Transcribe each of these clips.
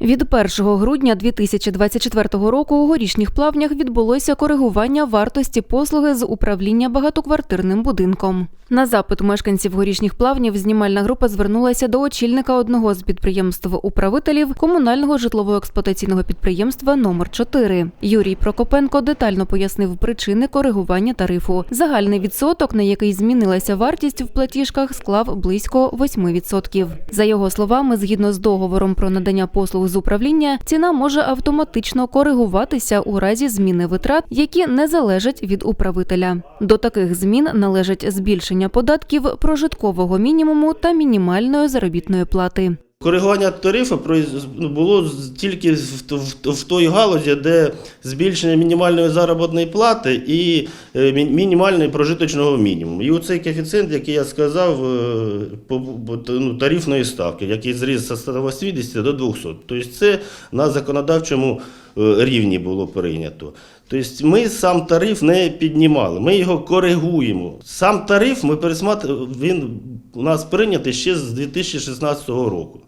Від 1 грудня 2024 року у горішніх плавнях відбулося коригування вартості послуги з управління багатоквартирним будинком. На запит мешканців горішніх плавнів знімальна група звернулася до очільника одного з підприємств управителів комунального житлово-експлуатаційного підприємства номер 4 Юрій Прокопенко детально пояснив причини коригування тарифу. Загальний відсоток, на який змінилася вартість в платіжках, склав близько 8%. За його словами, згідно з договором про надання послуг з управління, ціна може автоматично коригуватися у разі зміни витрат, які не залежать від управителя. До таких змін належать збільшення податків, прожиткового мінімуму та мінімальної заробітної плати. Коригування тарифу ну, було тільки в, той галузі, де збільшення мінімальної заробітної плати і е, мінімального прожиточного мінімуму. І оцей коефіцієнт, який я сказав, е, ну, тарифної ставки, який зріс з 180 до 200. Тобто це на законодавчому е, рівні було прийнято. Тобто ми сам тариф не піднімали, ми його коригуємо. Сам тариф ми пересматривали, він у нас прийнятий ще з 2016 року.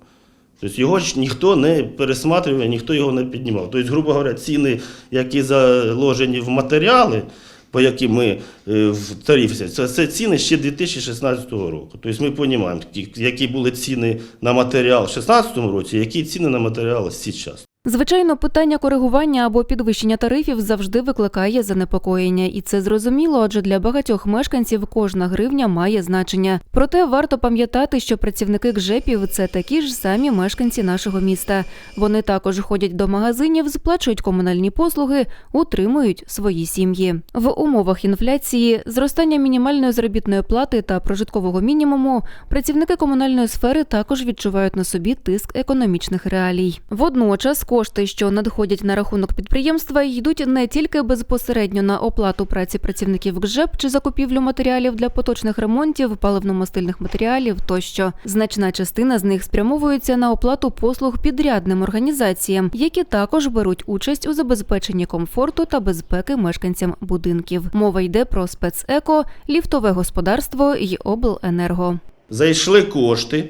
Тобто його ж ніхто не пересматривав, ніхто його не піднімав. Тобто, грубо говоря, ціни, які заложені в матеріали, по яким ми е, в тарифі, це, це ціни ще 2016 року. Тобто ми розуміємо, які були ціни на матеріал в 2016 році, які ціни на матеріал зараз. Звичайно, питання коригування або підвищення тарифів завжди викликає занепокоєння, і це зрозуміло, адже для багатьох мешканців кожна гривня має значення. Проте варто пам'ятати, що працівники ГЖЕПів це такі ж самі мешканці нашого міста. Вони також ходять до магазинів, сплачують комунальні послуги, утримують свої сім'ї. В умовах інфляції, зростання мінімальної заробітної плати та прожиткового мінімуму працівники комунальної сфери також відчувають на собі тиск економічних реалій. Водночас кошти, що надходять на рахунок підприємства, йдуть не тільки безпосередньо на оплату праці працівників ГЖЕП чи закупівлю матеріалів для поточних ремонтів, паливно-мастильних матеріалів тощо. Значна частина з них спрямовується на оплату послуг підрядним організаціям, які також беруть участь у забезпеченні комфорту та безпеки мешканцям будинків. Мова йде про спецеко, ліфтове господарство і обленерго. Зайшли кошти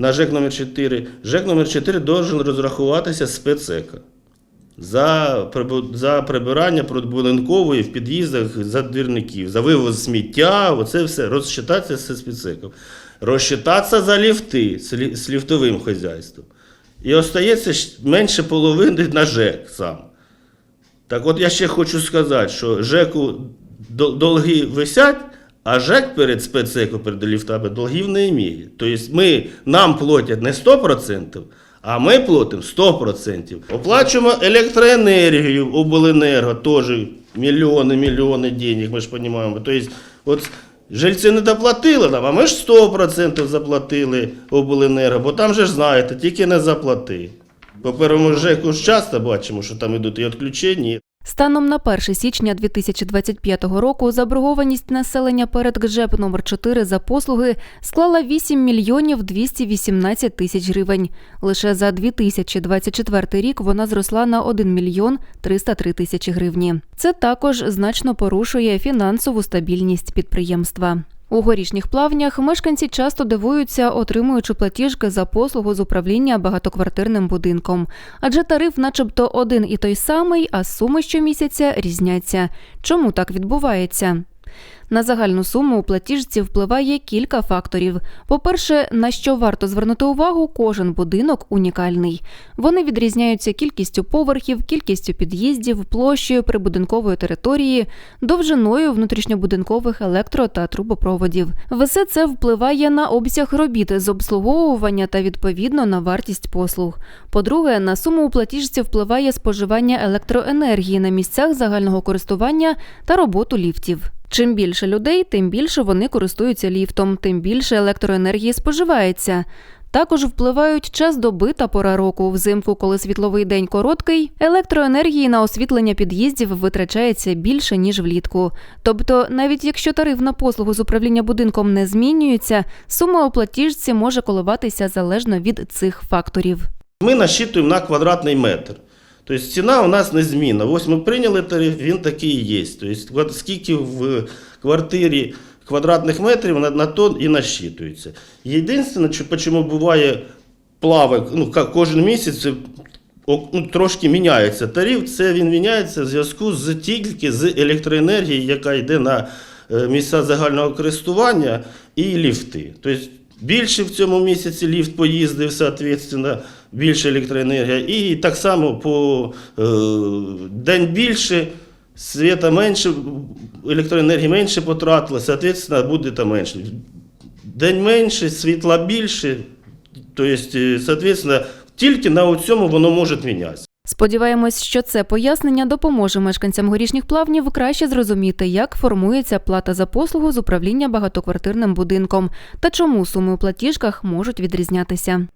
на ЖЕК номер 4 ЖЕК номер 4 должен розрахуватися з спецека. За, за прибирання будинкової в під'їздах за двірників, за вивоз сміття, оце все, розчитатися з спецеком. Розчитатися за ліфти з, ліфтовим хазяйством. І остається менше половини на ЖЕК сам. Так от я ще хочу сказати, що ЖЕКу дол- долги висять, а ЖЕК перед спецеко, перед ліфтами долгів не іміє. Тобто ми, нам платять не 100%, а ми платимо 100%. Оплачуємо електроенергію, обленерго, теж мільйони, мільйони денег, ми ж розуміємо. Тобто, от жильці не доплатили нам, а ми ж 100% заплатили обленерго, бо там же ж знаєте, тільки не заплати. По першому ЖЕКу ж часто бачимо, що там йдуть і відключення, Станом на 1 січня 2025 року заборгованість населення перед ГЖЕП номер 4 за послуги склала 8 мільйонів 218 тисяч гривень. Лише за 2024 рік вона зросла на 1 мільйон 303 тисячі гривні. Це також значно порушує фінансову стабільність підприємства. У горішніх плавнях мешканці часто дивуються, отримуючи платіжки за послугу з управління багатоквартирним будинком. Адже тариф, начебто, один і той самий, а суми щомісяця різняться. Чому так відбувається? На загальну суму у платіжці впливає кілька факторів. По-перше, на що варто звернути увагу, кожен будинок унікальний. Вони відрізняються кількістю поверхів, кількістю під'їздів, площею прибудинкової території, довжиною внутрішньобудинкових електро та трубопроводів. Все це впливає на обсяг робіт з обслуговування та відповідно на вартість послуг. По-друге, на суму у платіжці впливає споживання електроенергії на місцях загального користування та роботу ліфтів. Чим більше людей, тим більше вони користуються ліфтом, тим більше електроенергії споживається. Також впливають час доби та пора року. Взимку, коли світловий день короткий, електроенергії на освітлення під'їздів витрачається більше ніж влітку. Тобто, навіть якщо тариф на послугу з управління будинком не змінюється, сума у платіжці може коливатися залежно від цих факторів. Ми насчитуємо на квадратний метр. Тобто ціна у нас незмінна. Ось ми прийняли тариф, він такий є. Тобто, скільки в квартирі квадратних метрів на, на то і насчитується. Єдине, чому буває плавок, ну, кожен місяць, ну, трошки міняється тариф. Це він міняється в зв'язку з тільки з електроенергією, яка йде на е, місця загального користування і ліфти. Тобто більше в цьому місяці ліфт поїздив, соответственно, більше електроенергія. І так само по е, день більше, світа менше, електроенергії менше потратило, соответственно, буде там менше. День менше, світла більше. Тобто, соответственно, тільки на цьому воно може мінятися. Сподіваємось, що це пояснення допоможе мешканцям горішніх плавнів краще зрозуміти, як формується плата за послугу з управління багатоквартирним будинком та чому суми у платіжках можуть відрізнятися.